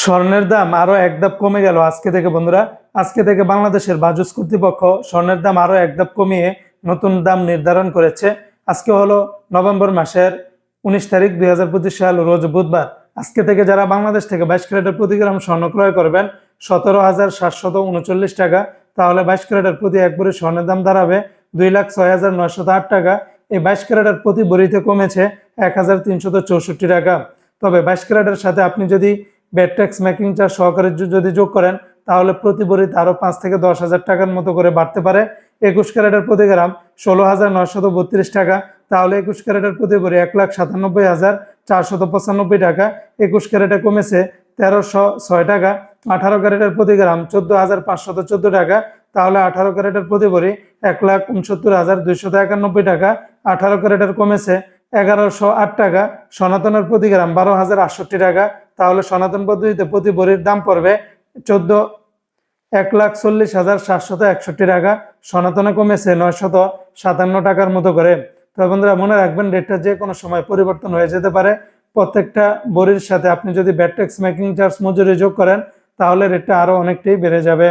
স্বর্ণের দাম আরও এক ধাপ কমে গেল আজকে থেকে, বন্ধুরা। আজকে থেকে বাংলাদেশের বাজুস কর্তৃপক্ষ স্বর্ণের দাম আরও এক ধাপ কমিয়ে নতুন দাম নির্ধারণ করেছে। আজকে হলো নভেম্বর মাসের উনিশ তারিখ দুই হাজার পঁচিশ সাল, রোজ বুধবার। আজকে থেকে যারা বাংলাদেশ থেকে বাইশ ক্যারেটের প্রতি গ্রাম স্বর্ণ ক্রয় করবেন, সতেরো হাজার সাতশত উনচল্লিশ টাকা। তাহলে বাইশ ক্যারেটের প্রতি এক ভরি স্বর্ণের দাম দাঁড়াবে দুই লাখ ছয় হাজার নয়শত আট টাকা। এই বাইশ ক্যারেটের প্রতি ভরিতে কমেছে এক হাজার তিনশত চৌষট্টি টাকা। তবে বাইশ ক্যারেটের সাথে আপনি যদি ব্যাট ট্যাক্স মেকিং চার্জ সহকারে যদি যোগ করেন, তাহলে প্রতি ভরিতে আরও পাঁচ থেকে দশ হাজার টাকার মতো করে বাড়তে পারে। একুশ ক্যারেটের প্রতি গ্রাম ষোলো হাজার নয়শত বত্রিশ টাকা। তাহলে একুশ ক্যারেটের প্রতি ভরি এক লাখ সাতানব্বই হাজার চারশত পঁচানব্বই টাকা। একুশ ক্যারেটে কমেছে তেরোশো ছয় টাকা। আঠারো ক্যারেটের প্রতি গ্রাম চোদ্দ হাজার পাঁচশত চোদ্দ টাকা। তাহলে আঠারো ক্যারেটের প্রতি ভরি এক লাখ উনসত্তর হাজার দুইশত একানব্বই টাকা। আঠারো ক্যারেটের কমেছে এগারোশো আট টাকা, সনাতনের প্রতি গ্রাম বারো হাজার আটষট্টি টাকা। তাহলে সনাতন পদ্ধতিতে প্রতি ভরির দাম পড়বে চোদ্দ এক লাখ চল্লিশ হাজার সাতশত একষট্টি টাকা, সনাতনে কমেছে নয়শত সাতান্ন টাকার মতো করে। তো বন্ধুরা, মনে রাখবেন রেটটা যে কোনো সময় পরিবর্তন হয়ে যেতে পারে। প্রত্যেকটা বড়ির সাথে আপনি যদি ব্যাট ট্যাক্স মেকিং চার্জ মজুরি যোগ করেন, তাহলে রেটটা আরও অনেকটাই বেড়ে যাবে।